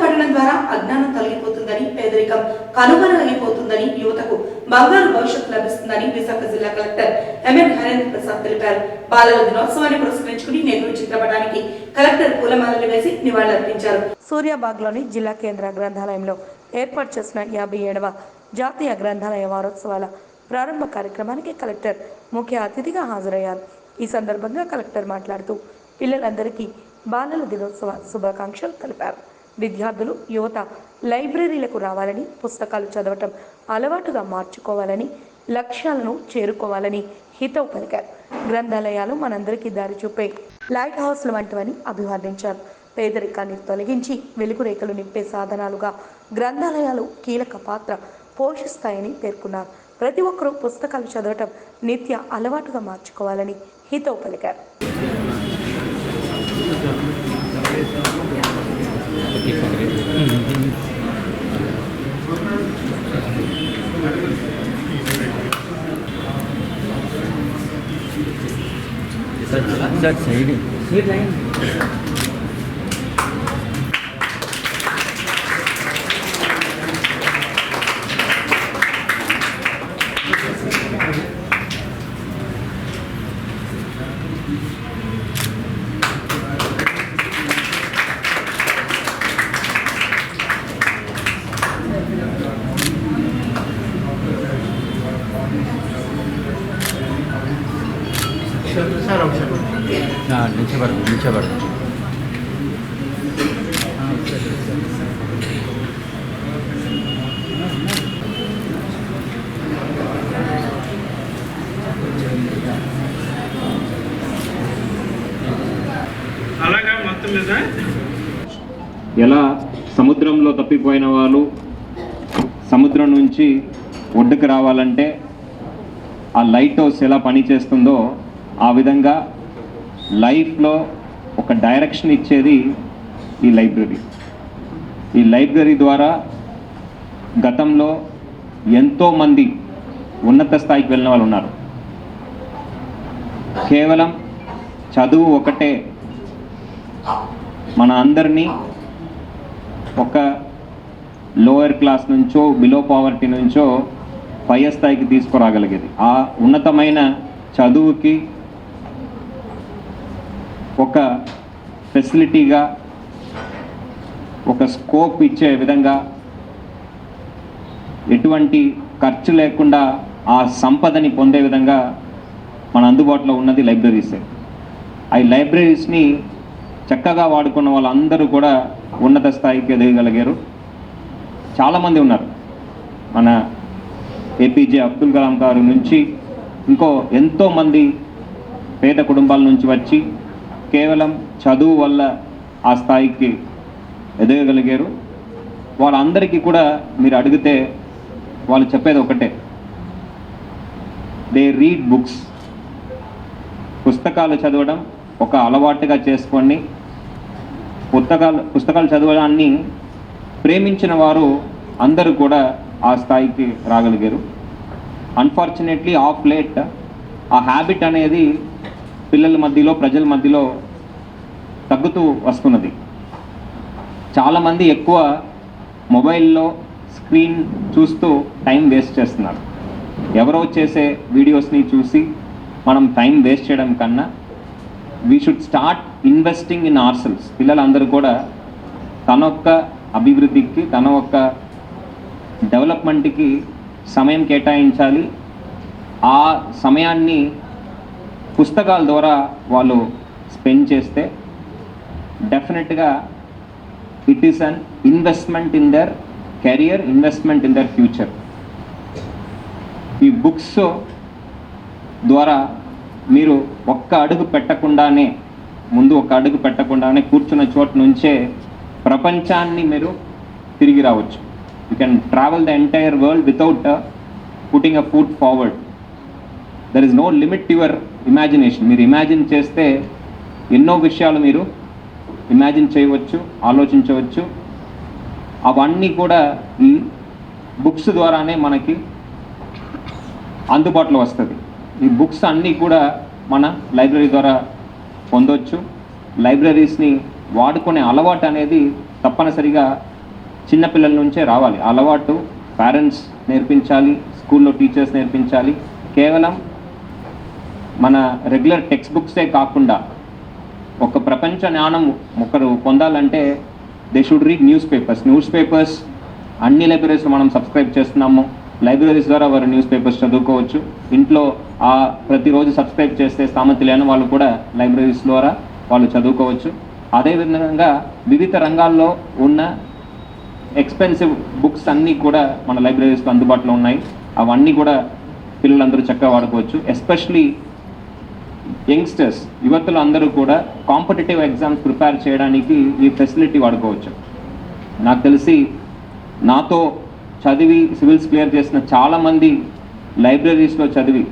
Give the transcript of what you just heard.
కష్టపడడం ద్వారా అజ్ఞానం తొలగిపోతుందని పేదరికం కనుమరుగైపోతుందని యువతకు బంగారు భవిష్యత్తు లభిస్తుందని విశాఖ జిల్లా కలెక్టర్ ఎంఎన్ హరేంద్ర ప్రసాద్ తెలిపారు. బాలల దినోత్సవాన్ని పురస్కరించుకుని నెహ్రూ చిత్రపటానికి కలెక్టర్ పూలమాలలు వేసి నివాళులర్పించారు. సూర్యాబాగ్లోని జిల్లా కేంద్ర గ్రంథాలయంలో ఏర్పాటు చేసిన యాభై ఏడవ జాతీయ గ్రంథాలయ వారోత్సవాల ప్రారంభ కార్యక్రమానికి కలెక్టర్ ముఖ్య అతిథిగా హాజరయ్యారు. ఈ సందర్భంగా కలెక్టర్ మాట్లాడుతూ పిల్లలందరికీ బాలల దినోత్సవ శుభాకాంక్షలు తెలిపారు. విద్యార్థులు యువత లైబ్రరీలకు రావాలని పుస్తకాలు చదవటం అలవాటుగా మార్చుకోవాలని లక్ష్యాలను చేరుకోవాలని హితవు పలికారు. గ్రంథాలయాలు మనందరికీ దారి చూపే లైట్ హౌస్లు వంటివని అభివర్ణించారు. పేదరికాన్ని తొలగించి వెలుగురేఖలు నింపే సాధనాలుగా గ్రంథాలయాలు కీలక పాత్ర పోషిస్తాయని పేర్కొన్నారు. ప్రతి ఒక్కరూ పుస్తకాలు చదవటం నిత్య అలవాటుగా మార్చుకోవాలని హితవు పలికారు. 嗯嗯嗯。嗯嗯。嗯 నిల్చోబడు అలాగా మొత్తం మీద? ఎలా సముద్రంలో తప్పిపోయిన వాళ్ళు సముద్రం నుంచి ఒడ్డుకు రావాలంటే ఆ లైట్ హౌస్ ఎలా పనిచేస్తుందో ఆ విధంగా లైఫ్లో ఒక డైరెక్షన్ ఇచ్చేది ఈ లైబ్రరీ ఈ లైబ్రరీ ద్వారా గతంలో ఎంతోమంది ఉన్నత స్థాయికి వెళ్ళిన వాళ్ళు ఉన్నారు. కేవలం చదువు ఒకటే మన అందరినీ ఒక లోయర్ క్లాస్ నుంచో బిలో పావర్టీ నుంచో పై స్థాయికి తీసుకురాగలిగేది. ఆ ఉన్నతమైన చదువుకి ఒక ఫెసిలిటీగా ఒక స్కోప్ ఇచ్చే విధంగా ఎటువంటి ఖర్చు లేకుండా ఆ సంపదని పొందే విధంగా మన అందుబాటులో ఉన్నది లైబ్రరీసే. ఆ లైబ్రరీస్ని చక్కగా వాడుకున్న వాళ్ళందరూ కూడా ఉన్నత స్థాయికి ఎదగగలిగారు. చాలామంది ఉన్నారు. మన ఏపీజే అబ్దుల్ కలాం గారు నుంచి ఇంకో ఎంతోమంది పేద కుటుంబాల నుంచి వచ్చి కేవలం చదువు వల్ల ఆ స్థాయికి ఎదగగలిగారు. వాళ్ళందరికీ కూడా మీరు అడిగితే వాళ్ళు చెప్పేది ఒకటే. దే రీడ్ బుక్స్ పుస్తకాలు చదవడం ఒక అలవాటుగా చేసుకొని పుస్తకాలు పుస్తకాలు చదవడాన్ని ప్రేమించిన వారు అందరూ కూడా ఆ స్థాయికి రాగలిగారు. అన్ఫార్చునేట్లీ ఆఫ్ లేట్ ఆ హ్యాబిట్ అనేది పిల్లల మధ్యలో ప్రజల మధ్యలో తగ్గుతూ వస్తున్నది. చాలామంది ఎక్కువ మొబైల్లో స్క్రీన్ చూస్తూ టైం వేస్ట్ చేస్తున్నారు. ఎవరో చేసే వీడియోస్ని చూసి మనం టైం వేస్ట్ చేయడం కన్నా we should start investing in ourselves పిల్లలందరూ కూడా తన యొక్క అభివృద్ధికి తన యొక్క డెవలప్మెంట్కి సమయం కేటాయించాలి. ఆ సమయాన్ని పుస్తకాల ద్వారా వాళ్ళు స్పెండ్ చేస్తే డెఫినెట్గా it is an investment in their career investment in their future. ఈ బుక్స్ ద్వారా మీరు ఒక్క అడుగు పెట్టకుండానే ముందు ఒక అడుగు పెట్టకుండానే కూర్చున్న చోటు నుంచే ప్రపంచాన్ని మీరు తిరిగి రావచ్చు. You can travel the entire world without putting a foot forward there is no limit your imagination మీరు ఇమాజిన్ చేస్తే ఎన్నో విషయాలు మీరు ఇమాజిన్ చేయవచ్చు ఆలోచించవచ్చు. అవన్నీ కూడా ఈ బుక్స్ ద్వారానే మనకి అందుబాటులో వస్తుంది. ఈ బుక్స్ అన్నీ కూడా మన లైబ్రరీ ద్వారా పొందొచ్చు. లైబ్రరీస్ని వాడుకునే అలవాటు అనేది తప్పనిసరిగా చిన్నపిల్లల నుంచే రావాలి. అలవాటు పేరెంట్స్ నేర్పించాలి స్కూల్లో టీచర్స్ నేర్పించాలి. కేవలం మన రెగ్యులర్ టెక్స్ట్ బుక్సే కాకుండా ఒక ప్రపంచ జ్ఞానం ఒకరు పొందాలంటే they should read newspapers newspapers అన్ని లైబ్రరీస్ మనం సబ్స్క్రైబ్ చేస్తున్నాము. లైబ్రరీస్ ద్వారా వారు న్యూస్ పేపర్స్ చదువుకోవచ్చు. ఇంట్లో ఆ ప్రతిరోజు సబ్స్క్రైబ్ చేస్తే సామర్థ్యం లేని వాళ్ళు కూడా లైబ్రరీస్ ద్వారా వాళ్ళు చదువుకోవచ్చు. అదేవిధంగా వివిధ రంగాల్లో ఉన్న ఎక్స్పెన్సివ్ బుక్స్ అన్నీ కూడా మన లైబ్రరీస్లో అందుబాటులో ఉన్నాయి. అవన్నీ కూడా పిల్లలందరూ చక్కగా వాడుకోవచ్చు. ఎస్పెషలీ యంగ్స్టర్స్ యువతులు అందరూ కూడా కాంపిటేటివ్ ఎగ్జామ్స్ ప్రిపేర్ చేయడానికి ఈ ఫెసిలిటీ వాడుకోవచ్చు. నాకు తెలిసి నాతో చదివి సివిల్స్ క్లియర్ చేసిన చాలామంది లైబ్రరీస్లో చదివి